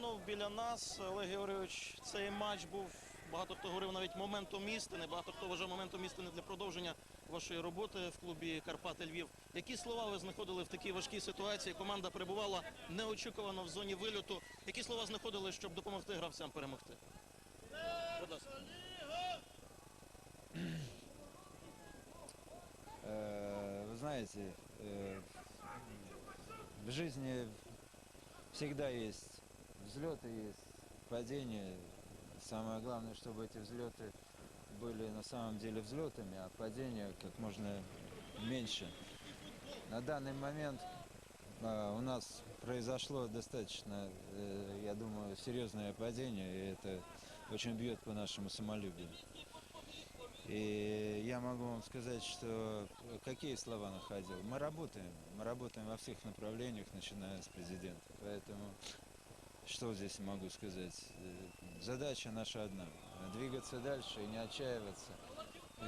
Кононов біля нас. Олег Георгійович, цей матч був, багато хто говорив навіть моментом істини, багато хто вважав моментом істини для продовження вашої роботи в клубі Карпати Львів. Які слова ви знаходили в такій важкій ситуації? Команда перебувала неочікувано в зоні вильоту. Які слова знаходили, щоб допомогти гравцям перемогти? Будь ласка. Э, Вы знаете, э, в жизни всегда есть Взлеты, есть падения. Самое главное, чтобы эти взлеты были на самом деле взлетами, а падения как можно меньше. На данный момент э, у нас произошло достаточно, э, я думаю, серьезное падение, и это очень бьет по нашему самолюбию. И я могу вам сказать, что какие слова находил. Мы работаем, мы работаем во всех направлениях, начиная с президента. Поэтому что здесь могу сказать? Э, Задача наша одна. Двигаться дальше и не отчаиваться,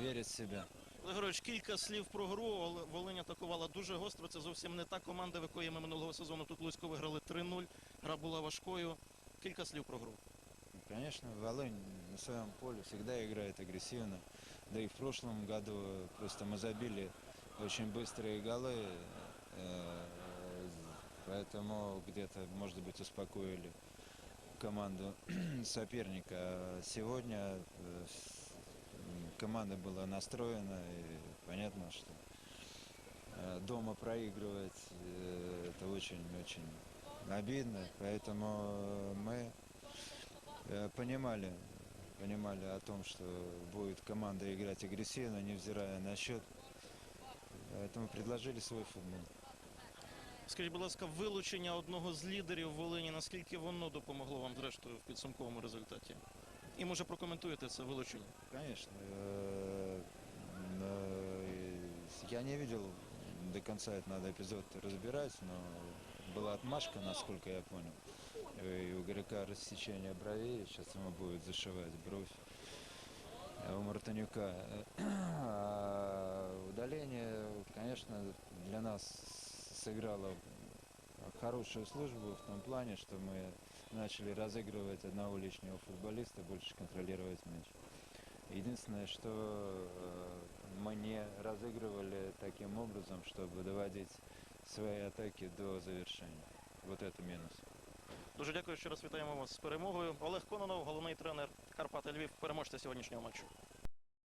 верить в себя. Олег Георгійович, кілька слів про гру. Ол- Волинь атакувала дуже гостро. Це зовсім не та команда, в якої ми минулого сезону тут Луцько виграли 3-0. Гра була важкою. Кілька слів про гру. Конечно, Волынь на своем поле всегда играет агрессивно. Да и в прошлом году просто мы забили очень быстрые голы. э, Поэтому где-то, может быть, успокоили команду соперника. Сегодня э, команда была настроена, и понятно, что э, дома проигрывать э, это очень-очень обидно. Поэтому мы понимали, понимали о том, что будет команда играть агрессивно, невзирая на счет. Поэтому предложили свой футбол. Скажіть, будь ласка, вилучення одного з лідерів Волині, наскільки воно допомогло вам зрештою в підсумковому результаті? І може прокоментуєте це вилучення? Конечно. э, э, Я не видел до конца этот надо эпизод разбирать, но была отмашка, насколько я понял. И у игрока рассечение бровей, сейчас ему будет зашивать бровь. А у Мартынюка а удаление, конечно, для нас сыграло хорошую службу в том плане, что мы начали разыгрывать одного лишнего футболиста, больше контролировать мяч. Единственное, что э, мы не разыгрывали таким образом, чтобы доводить свои атаки до завершения. Вот это минус. Дуже дякую, ще раз вітаємо вас з перемогою. Олег Кононов, головний тренер Карпати Львів, переможця сьогоднішнього матчу.